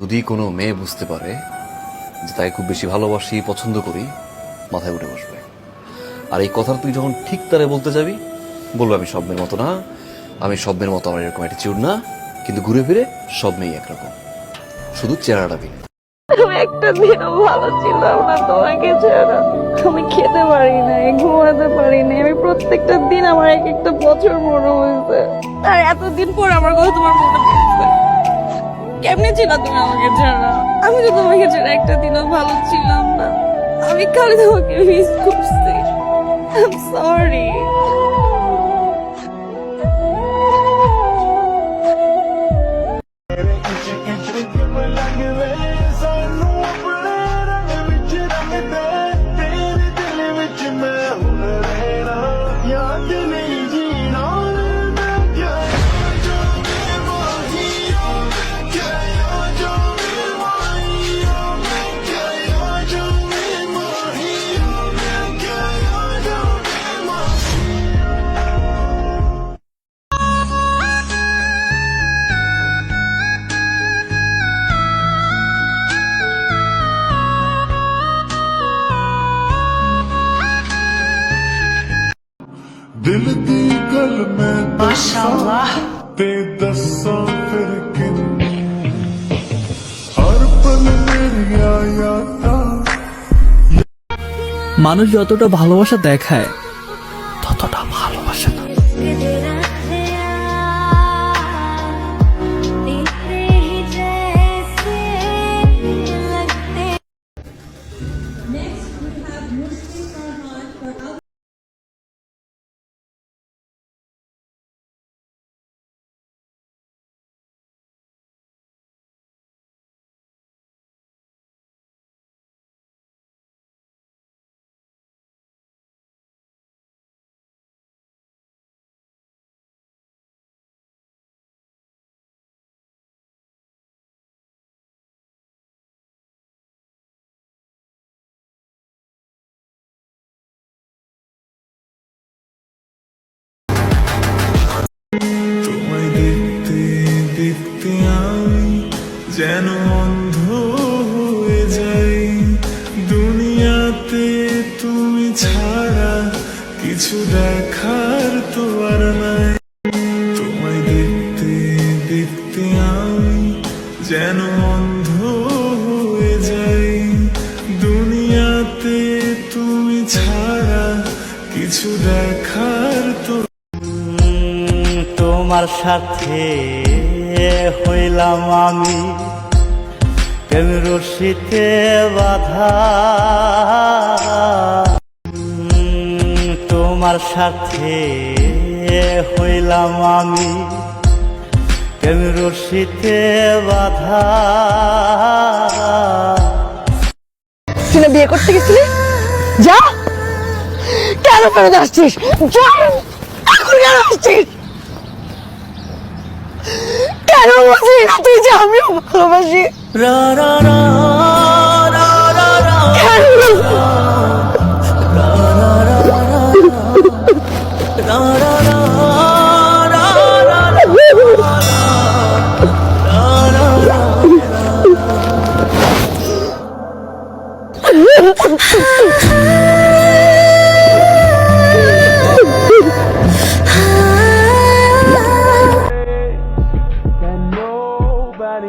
যদি কোনো মেয়ে বুঝতে পারে যে তাকে খুব বেশি ভালোবাসি, পছন্দ করি, মাথায় উঠে বসবে। আর এই কথা তুই যখন ঠিক তারে বলতে যাবি, বলব, আমি সব মতো না, আমি সব মেয়ের মতো আমার এরকম অ্যাটিচিউড না। কিন্তু ঘুরে ফিরে সব মেয়ে একরকম। শুধু চেহারাটা ভিন্ন। একটা দিনও ভালো ছিলাম না, তোমাকে খেতে পারি নাই, ঘুমাতে পারি নাই। আমি প্রত্যেকটা দিন আমার এক একটা বছর মনে হয়েছে। আর এতদিন পর আমার কথা তোমার মনে পড়ছে। কেমনে ছিল তুমি আমাকে ছাড়া? আমি তো তোমাকে ছাড়া একটা দিনও ভালো ছিলাম না। আমি খালি তোমাকে মিস করছি। আই এম সরি ਦਿਲ ਦੀ ਗੱਲ ਮੈਂ ਮਾਸ਼ਾਅੱਲਾ ਤੇ ਦੱਸਾਂ ਫਿਰ ਕਿੰਨੀ ਹਰ ਪਲ ਮੇਰੀਆਂ ਯਾਦਾਂ মানুষ যতটা ভালোবাসা দেখায় ততটা ভালোবাসে না তোমায় দুনিয়াতে তুমি ছাড়া কিছু দেখার তো আর নাই। তোমায় দেখতে দেখতে আমি যেন অন্ধ হয়ে যাই। দুনিয়াতে তুমি ছাড়া কিছু দেখার তো তোমার সাথে হইলাম আমি। প্রেম রশিতে বাধা? তোমার সাথে হইলাম আমি। প্রেম রশিতে বাধা? তুই বিয়ে করতে গেছিলি? যা! কেন ফেরত আসছিস? যা! এখন কেন আসছিস? বলছিস না তুই যে আমিও ভালোবাসি। রা রা রা রা রা রা